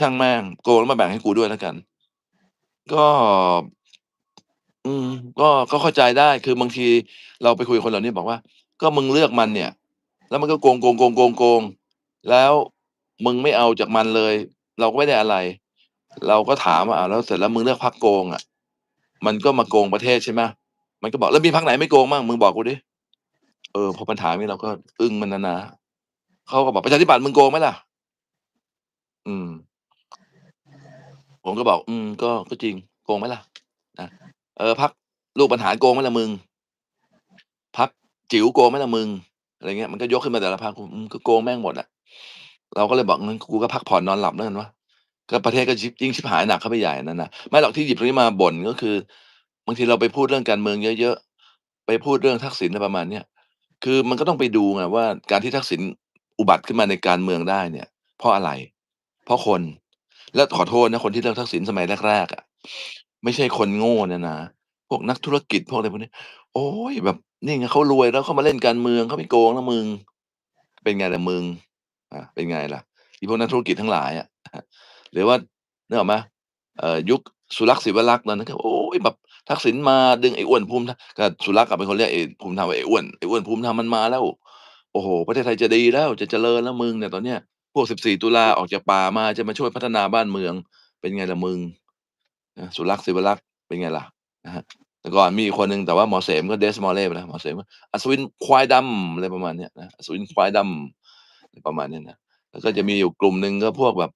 ช่างแม่งโกงแล้วมาแบ่งให้กูด้วยแล้วกัน ก็ อืม ก็ก็เข้าใจได้คือบางทีเราไปคุยคนเหล่านี้บอกว่า"ก็มึงเลือกมันเนี่ย แล้วมันก็โกงๆๆๆๆแล้วมึงไม่เอาจากมันเลย เราก็ไม่ได้อะไร"เราก็ถามว่า"อ้าวแล้วเสร็จแล้วมึงเลือกพรรคโกงอะ มันก็มาโกงประเทศใช่ไหม?"มันก็บอก"แล้วมีพรรคไหนไม่โกงมั่งมึงบอกกูดิ"เออพอมันถานี้เราก็ อึ้งมันนะนะเขาก็บอก"ประชาธิปัตย์มึงโกงไหมล่ะ?"อืม ผมก็บอก"อืม ก็ก็จริง โกงไหมล่ะ?อะเออพรรคลูกบรรหาโกงไหมล่ะมึง?พรรคจิ๋วโกงไหมล่ะมึง?"อะไรเงี้ยมันก็ยกขึ้นมาแต่ละพรรคผมอืมก็โกงแม่งหมดอะเราก็เลยบอก"งั้นกูก็พักผ่อนนอนหลับแล้วกันวะ"ก็ประเทศก็ชิบยิ่งชิบหายหนักเข้าไปใหญ่นั่นนะไม่หรอกที่หยิบตรงนี้มาบ่นก็คือบางทีเราไปพูดเรื่องการเมืองเยอะๆไปพูดเรื่องทักษิณอะไรประมาณเนี้ยคือมันก็ต้องไปดูไงว่าการที่ทักษิณอุบัติขึ้นมาในการเมืองได้เนี่ย เพราะอะไร?เพราะคน แล้วขอโทษนะคนที่เลือกทักษิณสมัยแรกๆอะไม่ใช่คนโง่เนี่ยนะพวกนักธุรกิจพวกอะไรพวกนี้ โอ๊ยแบบ นี่ไงเขารวยแล้วเขามาเล่นการเมืองเขาไม่โกงนะมึง เป็นไงล่ะมึงอ่าเป็นไงล่ะอีพวกนักธุรกิจทั้งหลายอะอะหรือว่านึกออไหมเอ่อยุคสุรักษ์ศิวรักษ์ตอนนั้นก็โอ๊ยแบบทักษิณมาดึงไอ้อ้วนภูมิก็สุรักษ์อะเป็นคนเรียกไอ้ภูมิธรรม"ไอ้อ้วนไอ้อ้วนภูมิธรรมมันมาแล้ว โอ้โฮประเทศไทยจะดีแล้วจะเจริญแล้วมึงเนี่ยตอนเนี้ย วก14ตุลาออกจากป่ามาจะมาช่วยพัฒนาบ้านเมือง"เป็นไงล่ะมึงนะสุรักษ์ศิวรักษ์เป็นไงล่ะอะฮะแต่ก่อนมีอีกคนหนึ่งแต่ว่าหมอเสมก็ Des Moines ไปแล้วหมอเสม"อัศวินควายดำ"อะไรประมาณเนี้ยนะ"อัศวินควายดำ"ประมาณนี้นะแล้วก็จะมีอยู่กลุ่มหนึ่งก็พวกแบบ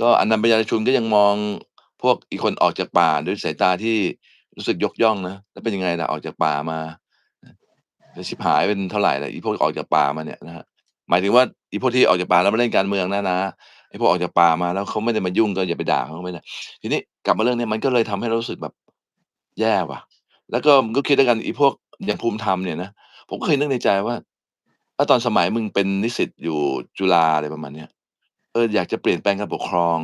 ก็อนันต์ปัญญาชุนก็ยังมองพวกอีกคนออกจากป่าด้วยสายตาที่รู้สึกยกย่องนะแล้วเป็นยังไงล่ะออกจากป่ามาจะชิบหายเป็นเท่าไหร่ล่ะอีพวกออกจากป่ามาเนี่ยนะครับหมายถึงว่า พวกที่ออกจากป่าแล้วมาเล่นการเมืองนะน้าไอ้พวกออกจากป่ามาแล้วเขาไม่ได้มายุ่งก็อย่าไปด่าเขาไม่ได้ทีนี้กลับมาเรื่องนี้มันก็เลยทำให้เรารู้สึกแบบแย่ว่ะ แล้วก็ก็คิดแล้วยกันอีพวกอย่างภูมิธรรมเนี่ยนะผมก็เคยนึกในใจว่าถ้าตอนสมัยมึงเป็นนิสิตอยู่จุฬาอะไรประมาณเนี้ยเอออยากจะเปลี่ยนแปลงการปกครอง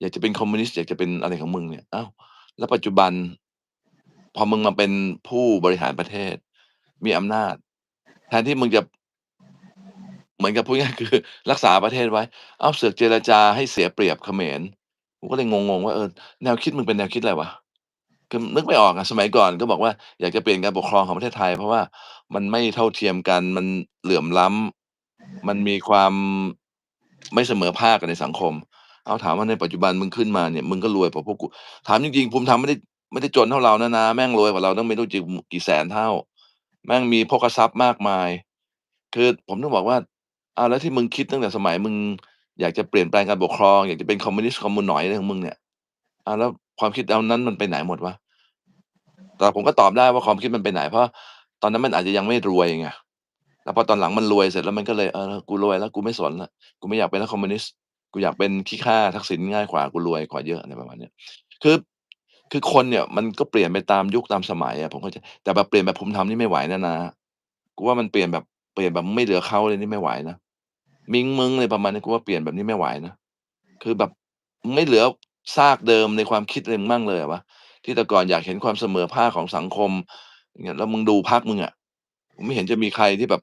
อยากจะเป็นคอมมิวนิสต์อยากจะเป็นอะไรของมึงเนี่ยอ้าวแล้วปัจจุบัน พอมึงมาเป็นผู้บริหารประเทศ มีอำนาจ แทนที่มึงจะ เหมือนกับพูดง่ายคือรักษาประเทศไว้ เอาเสือกเจรจาให้เสียเปรียบเขมรผมก็เลยงงๆว่าเออแนวคิดมึงเป็นแนวคิดอะไรวะ?คือนึกไม่ออกอะสมัยก่อนก็บอกว่าอยากจะเปลี่ยนการปกครองของประเทศไทย เพราะว่ามันไม่เท่าเทียมกันมันเหลื่อมล้ำมันมีความไม่เสมอภาคกันในสังคม เอาถามว่าในปัจจุบันมึงขึ้นมาเนี่ยมึงก็รวยกว่าพวกกูถามจริงๆภูมิธรรมไม่ได้ไม่ได้จนเท่าเรานะน้าแม่งรวยกว่าเราตั้งไม่รู้จิมกี่แสนเท่า แม่งมีโภคทรัพย์มากมาย คือผมถึงบอกว่า อ้าว แล้วที่มึงคิดตั้งแต่สมัยมึงอยากจะเปลี่ยนแปลงการปกครอง อยากจะเป็นคอมมิวนิสต์คอมมูหนอยอะไรของมึงเนี่ย อ้าว แล้วความคิดตอนนั้นมันไปไหนหมดวะ?แต่ผมก็ตอบได้ว่าความคิดมันไปไหน เพราะตอนนั้นมันอาจจะยังไม่รวยไง แล้วพอตอนหลังมันรวยเสร็จแล้วมันก็เลยเออ กูรวยแล้วกูไม่สนล้วกูไม่อยากเป็นแล้วคอมมิวนิสต์ กูอยากเป็นขี้ข้าทักษิณง่ายกว่า กูรวยกว่าเยอะอะไรประมาณเนี้ย คือคือคนเนี่ยมันก็เปลี่ยนไปตามยุคตามสมัยอะผมเข้าใจแต่แบบเปลี่ยนแบบภูมิธรรมนี่ไม่ไหวนะน้ากูว่ามันเปลี่ยนแบบ เปลี่ยนแบบไม่เหลือเขาเลยนี่ไม่ไหวนะมิงมึงอะไรประมาณนี้กูว่าเปลี่ยนแบบนี้ไม่ไหวนะคือแบบไม่เหลือซากเดิมในความคิดอะไรมึงบ้างเลยวะที่แต่ก่อนอยากเห็นความเสมอภาคของสังคมอย่างเงี้ยแล้วมึงดูพรรคมึงอะไม่เห็นจะมีใครที่แบบ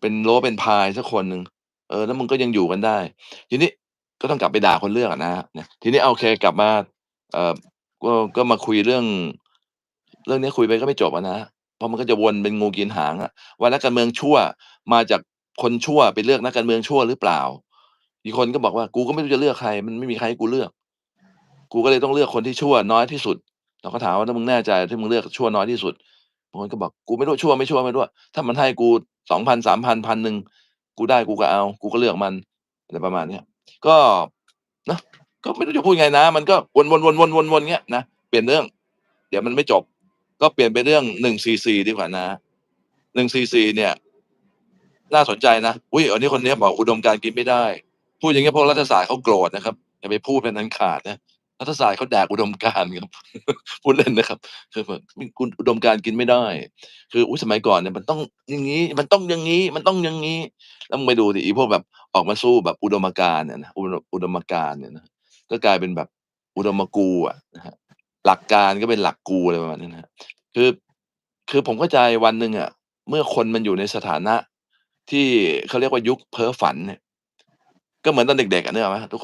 เป็นโลเป็นพายสักคนหนึ่งเออ แล้วมึงก็ยังอยู่กันได้ ทีนี้ก็ต้องกลับไปด่าคนเลือกอะน้านะทีนี้โอเคกลับมา เออก็ก็มาคุยเรื่อง เรื่องนี้คุยไปก็ไม่จบอะน้า เพราะมันก็จะวนเป็นงูกินหางอะว่านักการเมืองชั่วมาจากคนชั่วไปเลือกนักการเมืองชั่วหรือเปล่า?อีกคนก็บอกว่า"กูก็ไม่รู้จะเลือกใคร มันไม่มีใครให้กูเลือก กูก็เลยต้องเลือกคนที่ชั่วน้อยที่สุด"เราก็ถามว่า"ถ้ามึงแน่ใจที่มึงเลือกชั่วน้อยที่สุด"บางคนก็บอก"กูไม่รู้ชั่วไม่ชั่วไม่รู้ถ้ามันให้กู2,000 3,000 1,000กูได้กูก็เอา กูก็เลือกมัน"อะไรประมาณเนี้ยก็นะก็ไม่รู้จะพูดไงน้ามันก็วนๆๆๆๆๆเงี้ยนะเปลี่ยนเรื่อง เดี๋ยวมันไม่จบ ก็เปลี่ยนไปเรื่อง144ดีกว่าน้า144เนี่ย น่าสนใจนะอุ๊ยอันนี้คนนี้บอกอุดมการกินไม่ได้ พูดอย่างเงี้ยพวกรัฐศาสตร์เขาโกรธนะครับอย่าไปพูดเป็นอันขาดนะรัฐศาสตร์เขาแดกอุดมการครับพูดเล่นนะครับคือแบบคุณอุดมการกินไม่ได้ คืออุ๊ยสมัยก่อนเนี่ยมันต้องอย่างงี้ มันต้องอย่างงี้ มันต้องอย่างงี้ แล้วไปดูสิอีพวกแบบออกมาสู้แบบอุดมการเนี่ยนะอุดมอุดมการเนี่ยนะก็กลายเป็นแบบอุดมกูฎอะนะครับ หลักการก็เป็นหลักกูอะไรประมาณนี้นะครับคือคือผมเข้าใจวันหนึ่งอะเมื่อคนมันอยู่ในสถานะที่เขาเรียกว่ายุคเพ้อฝันเนี่ย ก็เหมือนตอนเด็กๆอะนึกออกไหม?ทุก